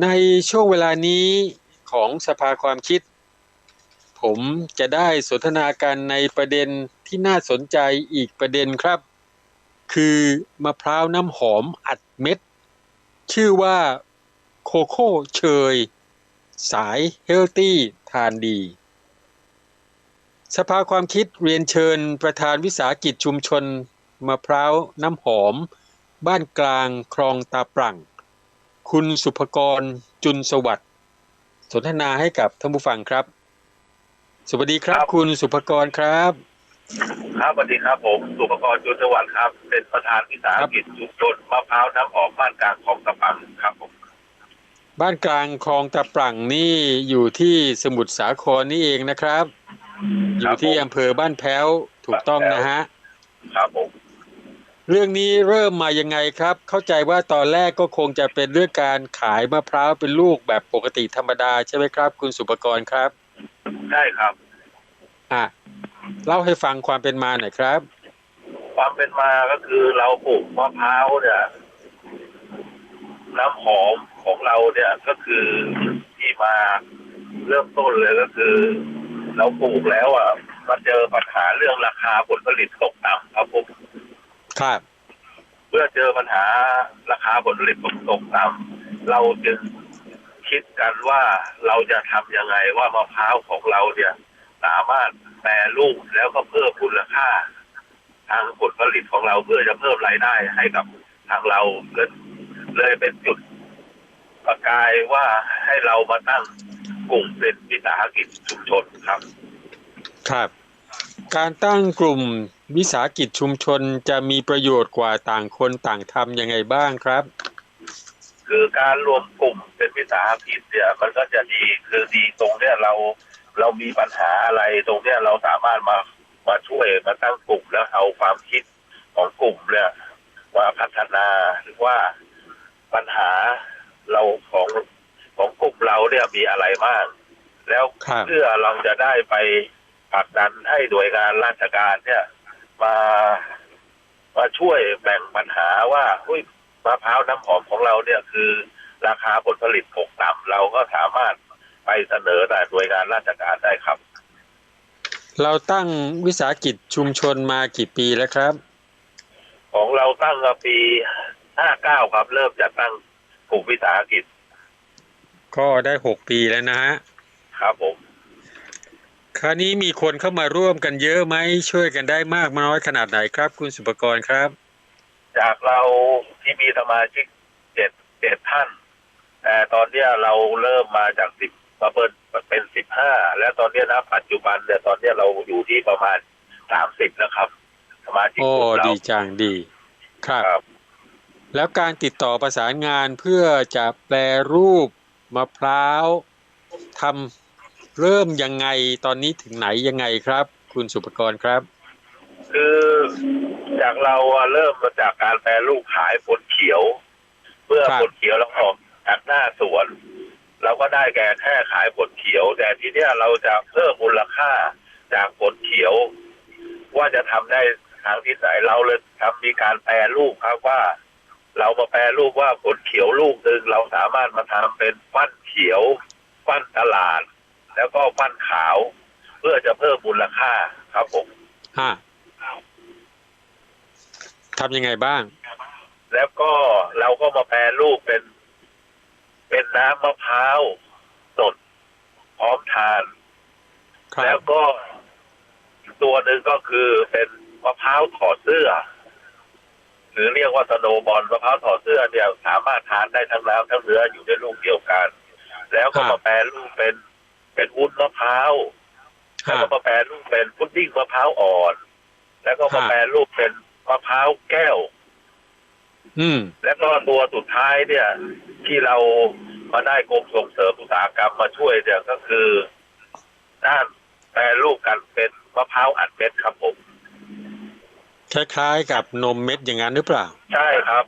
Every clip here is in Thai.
ในช่วงเวลานี้ของสภาความคิด ผมจะได้สนทนากันในประเด็นที่น่าสนใจอีกประเด็นครับ คือมะพร้าวน้ำหอมอัดเม็ด ชื่อว่าโคโค่เชย สายเฮลตี้ทานดี สภาความคิดเรียนเชิญประธานวิสาหกิจชุมชนมะพร้าวน้ำหอม บ้านกลางคลองตาปรั่ง คุณสุภกรจุนสวัสดิ์สนทนาให้กับท่านผู้ฟังครับ สวัสดีครับครับคุณสุภกรครับ ครับสวัสดีครับผมสุภกรจุลสวัสดิ์ครับ เป็นประธานวิสาหกิจชุมชนมะพร้าวน้ำหอมบ้านกลางของตะปังครับผมบ้านกลางคลองตาปรั่งนี่อยู่ที่สมุทรสาครนี่เองนะครับ อยู่ที่อำเภอบ้านแพ้วถูกต้องนะฮะครับผม เรื่องนี้เริ่มมายังไงครับ เข้าใจว่าตอนแรกก็คงจะเป็นเรื่องการขายมะพร้าวเป็นลูกแบบปกติธรรมดาใช่ไหมครับ คุณสุปกรณ์ครับ ใช่ครับ อะเล่าให้ฟังความเป็นมาหน่อยครับ ความเป็นมาก็คือเราปลูกมะพร้าวเนี่ยน้ำหอมของเราเนี่ยก็คือที่มาเริ่มต้นเลยก็คือ เราปลูกแล้วอะมาเจอปัญหาเรื่องราคาผลผลิตตกต่ำ ครับผมครับ เมื่อเจอปัญหาราคาผลผลิตตกตกต่ำเราจึงคิดกันว่าเราจะทำยังไงว่ามะพร้าวของเราเนี่ย สามารถแปรรูปแล้วก็เพิ่มมูลค่า ทางผลผลิตของเราเพื่อจะเพิ่มรายได้ให้กับทางเราเลยเลยเป็นจุดประกายว่าให้เรามาตั้งกลุ่มเป็นวิสาหกิจชุมชนครับ ครับ การตั้งกลุ่ม วิสาหกิจชุมชนจะมีประโยชน์กว่าต่างคนต่างทำยังไงบ้างครับ คือการรวมกลุ่มเป็นวิสาหกิจเนี่ยมันก็จะดีคือดีตรงเนี้ยเราเรามีปัญหาอะไรตรงเนี้ยเราสามารถมามาช่วยมาตั้งกลุ่มแล้วเอาความคิดของกลุ่มเนี่ยมาพัฒนาหรือว่าปัญหาเราของของกลุ่มเราเนี่ยมีอะไรบ้างแล้วครับเพื่อเราจะได้ไปผลักดันให้หน่วยงานราชการเนี่ย มามาช่วยแบ่งปัญหาว่าอุ้ยมะพร้าวน้ำหอมของเราเนี่ยคือ ราคาผลผลิตตกต่ำเราก็สามารถไปเสนอแต่หน่วยงานราชการได้ครับ เราตั้งวิสาหกิจชุมชนมากี่ปีแล้วครับ ของเราตั้งมาปี59ครับ เริ่มจะตั้งกลุ่มวิสาหกิจ ก็ได้หกปีแล้วนะฮะครับผม คราวนี้มีคนเข้ามาร่วมกันเยอะไหมช่วยกันได้มากน้อยขนาดไหนครับ คุณสุปกรณ์ครับ จากเราที่มีสมาชิกเจ็ดเจ็ดท่าน แต่ตอนเนี้ยเราเริ่มมาจากสิบมาเปิดเป็นสิบห้าแล้วตอนเนี้ยนะปัจจุบันเนี่ยตอนเนี้ยเราอยู่ที่ประมาณสามสิบแล้วครับ สมาชิกโอ้กลุ่มเราดีจังดีครับ ครับ แล้วการติดต่อประสานงานเพื่อจะแปลรูปมะพร้าวทำ เริ่มยังไงตอนนี้ถึงไหนยังไงครับ คุณสุปกรณ์ครับ คือจากเราเริ่มมาจากการแปรรูปขายผลเขียว เมื่อผลเขียวเราออกจากหน้าสวน เราก็ได้แก่แค่ขายผลเขียว แต่ทีเนี้ยเราจะเพิ่มมูลค่าจากผลเขียว ว่าจะทำได้ทางที่ไหนเราเลยทำมีการแปรรูปครับว่า เรามาแปรรูปว่าผลเขียวลูกหนึ่งเราสามารถมาทำเป็นฟันเขียวฟันตลาด แล้วก็ฟันขาว เพื่อจะเพิ่มมูลค่าครับผมฮะทำยังไงบ้าง แล้วก็เราก็มาแปรรูปเป็น เป็นน้ำมะพร้าวสดพร้อมทานครัแล้บวก็อีกตัวหนึ่งก็คือเป็นมะพร้าวถอดเสื้อ หรือเรียกว่าสโนว์บอลมะพร้าวถอดเสื้อเนี่ยสามารถทานได้ทั้งน้ำทั้งเนื้ออยู่ในลูกเดียวกัน แล้วก็ครับมาแปรรูปเป็น เป็นวุ้นมะพร้าวแล้วฮะก็มาแปรรูปเป็นพุดดิ้งมะพร้าวอ่อน แล้วก็มาครับแปรรูปเป็นมะพร้าวแก้ว อืม แล้วก็ตัวสุดท้ายเนี่ย ที่เรามาได้กรมส่งเสริมอุตสาหกรรมมาช่วยเนี่ยก็คือด้านแปรรูปกันเป็นมะพร้าวอัดเม็ดครับผมคล้ายๆกับนมเม็ดอย่างนั้นหรือเปล่า ใช่ครับ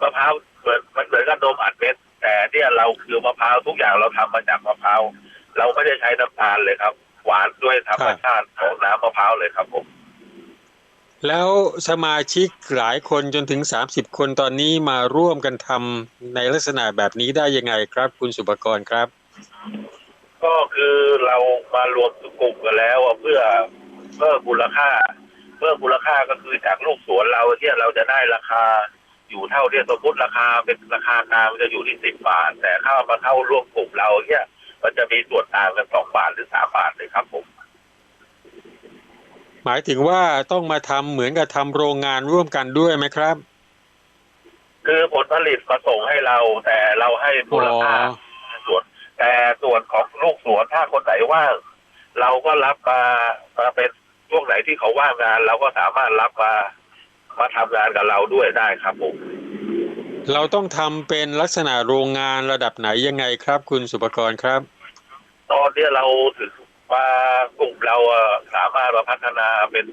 มะพร้าวเหมือนมันเหมือนกับนมอัดเม็ดแต่เนี่ยเราคือมะพร้าวทุกอย่างเราทำมาจากมะพร้าว เราไม่ได้ใช้น้ำตาลเลยครับ หวานด้วยธรรมชาติของน้ำมะพร้าวเลยครับผมแล้วสมาชิกหลายคนจนถึง 30 คนตอนนี้มาร่วมกันทำในลักษณะแบบนี้ได้ยังไงครับ คุณสุปกรณ์ครับ ก็คือเรามารวมกลุ่มกันแล้วอะเพื่อเพิ่มมูลค่าเพิ่มมูลค่าก็คือจากลูกสวนเราที่เราจะได้ราคาอยู่เท่าที่สมมติราคาเป็นราคากลางจะอยู่ที่สิบบาท แต่เข้ามาเข้าร่วมกลุ่มเราเนี่ย มันจะมีส่วนต่างกันสองบาทหรือสามบาทเลยครับผม หมายถึงว่าต้องมาทำเหมือนกับทำโรงงานร่วมกันด้วยไหมครับ คือผลผลิตมาส่งให้เรา แต่เราให้มูลค่าอ๋อส่วนแต่ส่วนของลูกสวนถ้าคนไหนว่างเราก็รับมามาเป็นช่วงไหนที่เขาว่างงาน เราก็สามารถรับมามาทำงานกับเราด้วยได้ครับผม เราต้องทำเป็นลักษณะโรงงานระดับไหนยังไงครับ คุณสุปกรณ์ครับ ตอนเนี้ยเราถึงมากลุ่มเราอะสามารถมาพัฒนาเป็น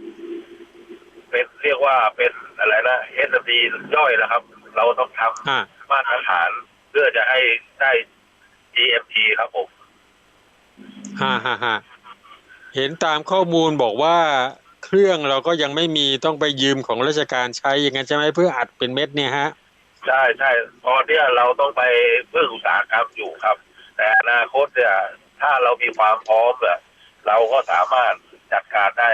เป็นเรียกว่าเป็นอะไรนะเอสดีย่อยนะครับ เราต้องทำอ่ามาตรฐานเพื่อจะให้ได้ GMP ครับผม ฮ่าฮ่าฮ่าเห็นตามข้อมูลบอกว่าเครื่องเราก็ยังไม่มีต้องไปยืมของราชการใช้อย่างนั้นใช่ไหมเพื่ออัดเป็นเม็ดเนี่ยฮะ ใช่ใช่ตอนเนี้ยเราต้องไปเพื่ออุตสาหกรรมอยู่ครับ แต่อนาคตเนี่ย ถ้าเรามีความพร้อมเนี่ยเราก็สามารถจัดการได้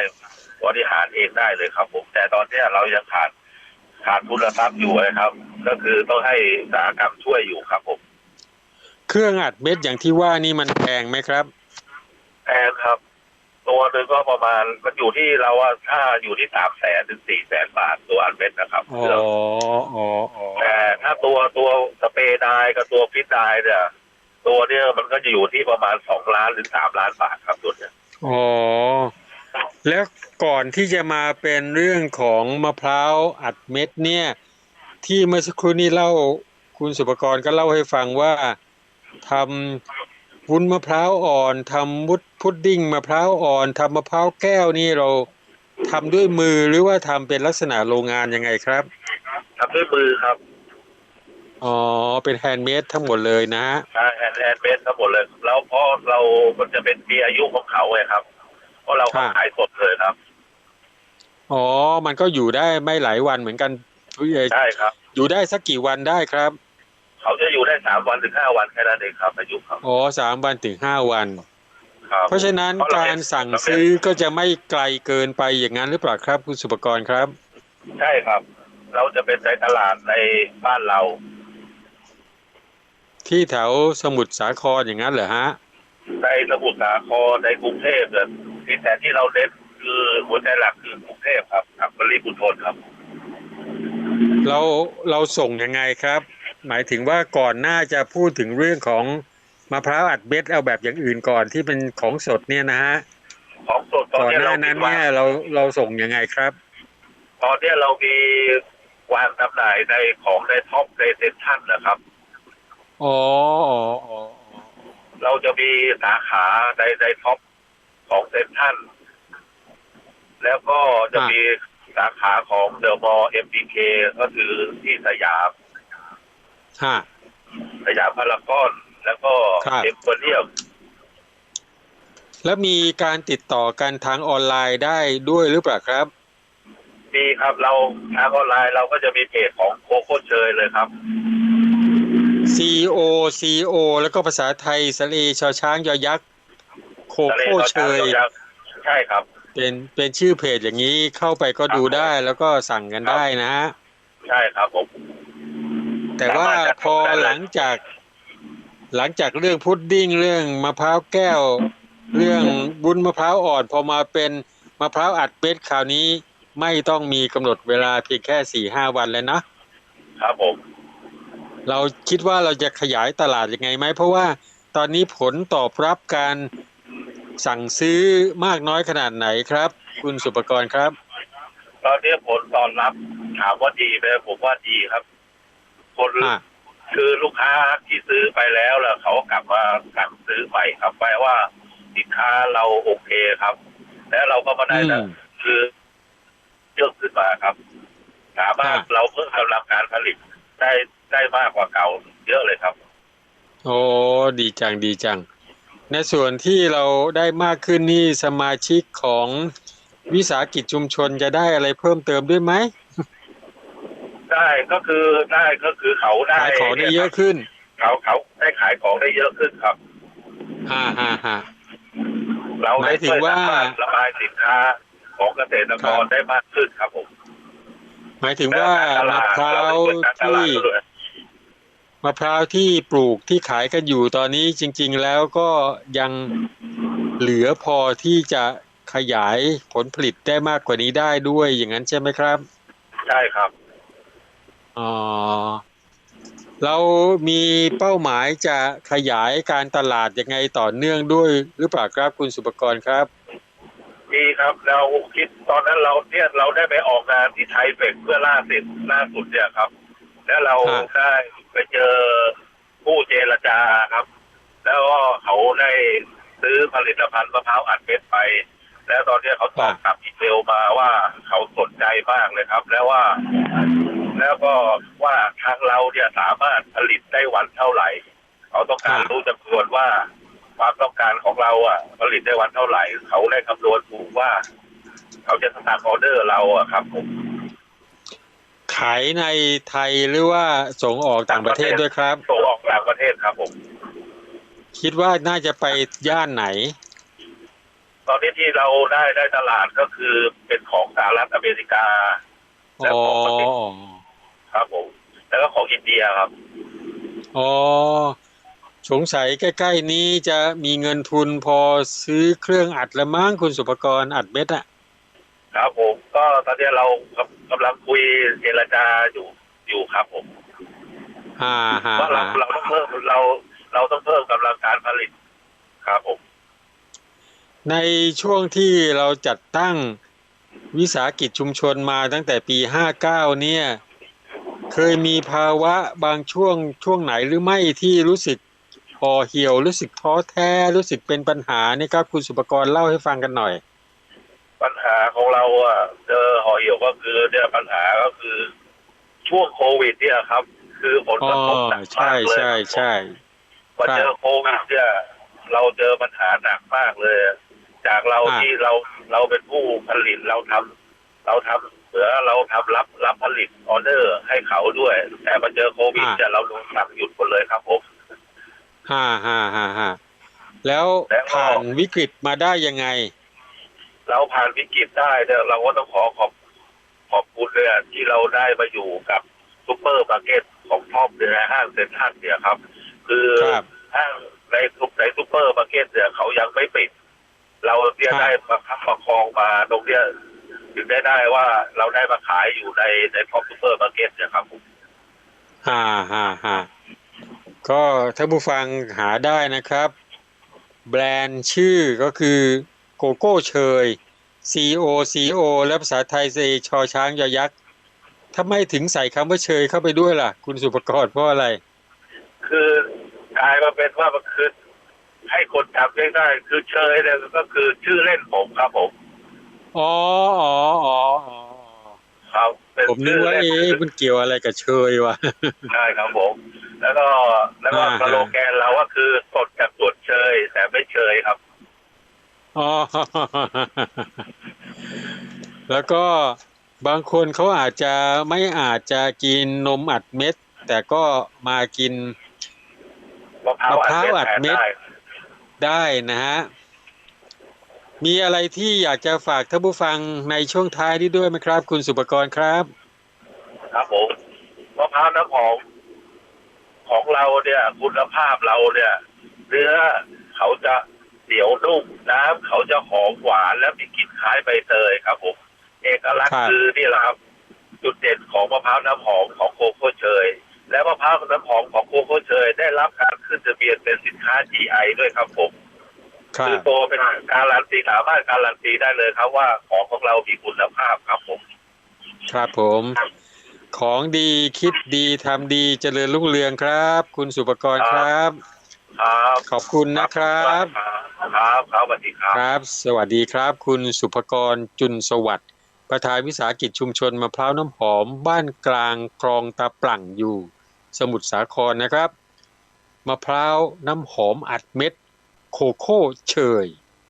บริหารเองได้เลยครับผม แต่ตอนเนี้ยเรายังขาดขาดทุนทรัพย์อยู่นะครับ ก็คือต้องให้อุตสาหกรรมช่วยอยู่ครับผมเครื่องอัดเม็ดอย่างที่ว่านี่มันแพงไหมครับ แพงครับ ตัวหนึ่งก็ประมาณมันอยู่ที่เราว่าถ้าอยู่ที่สามแสนถึงสี่แสนบาทตัวอันเม็ดนะครับอ๋ออ๋ออ๋อแต่ถ้าตัวตัวสเปรย์ไดร์กับตัวฟิตไดร์เนี่ยตัวเนี้ยมันก็จะอยู่ที่ประมาณสองล้านหรือสามล้านบาทครับตัวเนี้ยอ๋อแล้วก่อนที่จะมาเป็นเรื่องของมะพร้าวอัดเม็ดเนี่ย ที่เมื่อสักครู่นี้เล่าคุณสุปกรณ์ก็เล่าให้ฟังว่าทำ วุ้นมะพร้าวอ่อนทำวุ้นพุดดิ้งมะพร้าวอ่อนทำมะพร้าวแก้วนี่เราทำด้วยมือหรือว่าทำเป็นลักษณะโรงงานยังไงครับทำด้วยมือครับอ๋อเป็นแฮนด์เมดทั้งหมดเลยนะฮะใช่แอนแอนเมดทั้งหมดเลย แล้วเพราะเรามันจะเป็นมีอายุของเขาไงครับ เพราะเราก็ขายสดเลยครับอ๋อมันก็อยู่ได้ไม่หลายวันเหมือนกันเอ่อใช่ครับ อยู่ได้สักกี่วันได้ครับ เขาจะอยู่ได้สามวันถึงห้าวันแค่นั้นเองครับอายุเขาอ๋อสามวันถึงห้าวัน ครับเพราะฉะนั้นเพราะเราการสั่งซื้อก็จะไม่ไกลเกินไปอย่างนั้นหรือเปล่าครับคุณสุปกรณ์ครับ ใช่ครับ เราจะเป็นในตลาดในบ้านเรา ที่แถวสมุทรสาครอย่างนั้นเหรอฮะในสมุทรสาครในกรุงเทพเนี่ยที่แต่ที่เราเน้นคือหัวใจหลักคือกรุงเทพครับกับปริมณฑลครับ เราเราส่งยังไงครับ หมายถึงว่าก่อนหน้าจะพูดถึงเรื่องของมะพร้าวอัดเม็ดเอาแบบอย่างอื่นก่อนที่เป็นของสดเนี่ยนะฮะของสดตอนก่อนนี้หเราน้านั้นมีวางเนี่ยเราเราส่งยังไงครับ ตอนนี้เรามีวางจำหน่ายในของในท็อปในเซ็นทรัลนะครับอ๋ออ๋ออ๋ออ๋อเราจะมีสาขาในในท็อปของเซ็นทรัลแล้วก็จะมีสาขาของเดอะมอลล์เอ็มบีเคก็คือที่สยาม ฮะสยามพารากอนแล้วก็ครับเอ็มโพเรียมแล้วมีการติดต่อกันทางออนไลน์ได้ด้วยหรือเปล่าครับ มีครับเราทางออนไลน์เราก็จะมีเพจของโคโค่เชยเลยครับ C O C O แล้วก็ภาษาไทยสระเอชอช้างยอยักษ์โคทะเลโค่ต่อเชช้างยยักษ์ใช่ครับ เป็นเป็นชื่อเพจอย่างนี้เข้าไปก็ดูได้แล้วก็สั่งกันได้นะฮะใช่ครับผม แต่ว่าสามารถจะพอทำได้เลยหลังจาก หลังจากเรื่องพุดดิ้งเรื่องมะพร้าวแก้ว เรื่องบุญมะพร้าวอ่อน พอมาเป็นมะพร้าวอัดเม็ดคราวนี้ไม่ต้องมีกำหนดเวลาเพียงแค่สี่ห้าวันแล้วนะครับผมเราคิดว่าเราจะขยายตลาดยังไงไหมเพราะว่าตอนนี้ผลตอบรับการสั่งซื้อมากน้อยขนาดไหนครับ คุณสุปกรณ์ครับ ตอนนี้ผลตอนรับถามว่าดีไหมผมว่าดีครับ คนอะคือลูกค้าที่ซื้อไปแล้วแล้วเขากลับมาสั่งซื้อใหม่ครับแปลว่าสินค้าเราโอเคครับ แล้วเราก็มาได้อืนะมคือเยอะขึ้นมาครับ สามารถอะเราเพิ่มกำลังการผลิตได้ได้มากกว่าเก่าเยอะเลยครับ โอ้ดีจังดีจัง ในส่วนที่เราได้มากขึ้นนี่สมาชิกของวิสาหกิจชุมชนจะได้อะไรเพิ่มเติมด้วยไหม ได้ก็คือได้ก็คือเขาได้ขายของได้เยอะขึ้น เขาเขาได้ขายของได้เยอะขึ้นครับฮ่าฮ่าฮ่าเราหมาได้ยถึงช่วยว่าสามารถระบายสินค้าของเกษตรกรได้มากขึ้นครับผม หมายถึงว่าและมะกพร้าตลวดเรได้ช่วยการตที่ลาดด้วยมะพร้าวที่ปลูกที่ขายกันอยู่ตอนนี้จริง ๆ แล้วก็ยังเหลือพอที่จะขยายผลผลิตได้มากกว่านี้ได้ด้วยอย่างนั้นใช่ไหมครับ ใช่ครับ อ๋อเรามีเป้าหมายจะขยายการตลาดยังไงต่อเนื่องด้วยหรือเปล่าครับคุณสุปกรณ์ครับดีครับเราคิดตอนนั้นเราเนี่ยเราได้ไปออกงานที่ไทยเฟกเพื่อล่าสุดล่าสุดเนี่ยครับ แล้วเราได้ไปเจอผู้เจรจาครับ แล้วก็เขาได้ซื้อผลิตภัณฑ์มะพร้าวอัดเม็ดไป แล้วตอนเนี้ยเขาตอบกลับอีเมลมาว่าเขาสนใจมากเลยครับ แล้วว่า แล้วก็ว่าทางเราเนี่ยสามารถผลิตได้วันเท่าไหร่ เขาต้องการรู้จำนวนว่า ความต้องการของเราอะ ผลิตได้วันเท่าไหร่ เขาได้คำนวณถูกว่า เขาจะสั่งออเดอร์เราอะครับผมขายในไทยหรือว่าส่งออกต่างประเทศด้วยครับส่งออกต่างประเทศครับผม คิดว่าน่าจะไปย่านไหน ตอนนี้ที่เราได้ได้ตลาดก็คือเป็นของสหรัฐอเมริกา แล้วอ๋อของประเทศครับผม แล้วก็ของอินเดียครับ อ๋อสงสัยใกล้ ๆ นี้จะมีเงินทุนพอซื้อเครื่องอัดละมั้งคุณสุปกรณ์อัดเม็ดอะครับผมก็ตอนนี้เรากำลังคุยเจรจาอยู่อยู่ครับผมฮ่าฮ่าว่าเราฮ่าเราต้องเพิ่มเราเราต้องเพิ่มกำลังการผลิต ครับผม ในช่วงที่เราจัดตั้งวิสาหกิจชุมชนมาตั้งแต่ปี 59 เนี่ย เคยมีภาวะบางช่วงช่วงไหนหรือไม่ที่รู้สึกห่อเหี่ยวรู้สึกท้อแท้รู้สึกเป็นปัญหานี่ครับ คุณสุปกรณ์เล่าให้ฟังกันหน่อย ปัญหาของเราอะเจอห่อเหี่ยวก็คือเนี่ยปัญหาก็คือ ช่วงโควิด เนี่ยครับ คือผลอ๋กอระทบหนักใช่มากเลยใช่ใช่พอเจอโควิดเนี่ยเราเจอปัญหาหนักมากเลย จากเราอ่า ที่เราเราเป็นผู้ผลิตเราทำเราทำเหมือเราทำรับรับผลิตออเดอร์ให้เขาด้วย แต่มาเจอโควิดเนี่ยเราโดนสั่งหยุดหมดเลยครับผม ฮ่าฮ่าฮ่าฮ่าแล้วแล้วก็ ผ่านวิกฤตมาได้ยังไง เราผ่านวิกฤตได้เนี่ยเราก็ต้องขอขอบขอบคุณเลยอะที่เราได้มาอยู่กับซูเปอร์มาร์เก็ตของท็อปเนี่ยนะห้างเซ็นทรัลเนี่ยครับ คือครับ ห้างในทุกในซูเปอร์มาร์เก็ตเนี่ยเขายังไม่ปิด เราเนี่ยครับได้ประคับประคองมาตรงเนี้ยถึงได้ได้ว่าเราได้มาขายอยู่ในในท็อปซูเปอร์มาร์เก็ตเนี่ยครับผมฮ่าฮ่าฮ่าก็ถ้าผู้ฟังหาได้นะครับ แบรนด์ชื่อก็คือโกโก้เชย C O C O และภาษาไทยเซชอช้างยอยักษ์ทำไมถึงใส่คำว่าเชยเข้าไปด้วยล่ะ คุณสุปกรณ์เพราะอะไร คือกลายมาเป็นว่ามันคือ ให้คนจำง่ายๆคือเชยเนี่ยก็คือชื่อเล่นผมครับผมอ๋ออ๋ออ๋ออ๋อครับเป็นผมนึกว่าชื่เอ๊ะเล่นมันเกี่ยวอะไรกับเชยวะ ใช่ครับผม แล้วก็แล้วก็อ่าฮะสโลแกนเราก็คือสดจากสวนเชยแต่ไม่เชยครับ อ๋อ แล้วก็บางคนเขาอาจจะไม่อาจจะกินนมอัดเม็ด แต่ก็มากิน มะพร้าวมะพร้าวอัอัดดเม็เม็ดดได้ ได้นะฮะ มีอะไรที่อยากจะฝากท่านผู้ฟังในช่วงท้ายนี้ด้วยไหมครับ คุณสุปกรณ์ครับ ครับผมมะพร้าวน้ำหอมของเราเนี่ย คุณภาพเราเนี่ย เนื้อเขาจะเหนียวนุ่มน้ำเขาจะหอมหวานและมีกลิ่นคล้ายใบเตยครับผมเอกลักษครัณ์บคือนี่แหละครับ จุดเด่นของมะพร้าวน้ำหอมของโคโค่เชย และมะพร้าวน้ำหอมของโคโค่เชยได้รับการขึ้นทะเบียนเป็นสินค้า GI ด้วยครับผมครัคือบตัวเป็นการันตีสามารถการันตีได้เลยครับว่าของของเรามีคุณภาพครับผม ครับผม ของดีคิดดีทำดีเจริญรุ่งเรืองครับ คุณสุปกรณ์ครับ ครับขอบคุณนะครับ ครับครับสวัสดีครับ ครับ สวัสดีครับ คุณสุภกรจุนสวัสดิ์ ประธานวิสาหกิจชุมชนมะพร้าวน้ำหอม บ้านกลางคลองตาปลั่งอยู่ สมุทรสาครนะครับมะพร้าวน้ำหอมอัดเม็ด โคโค่เชย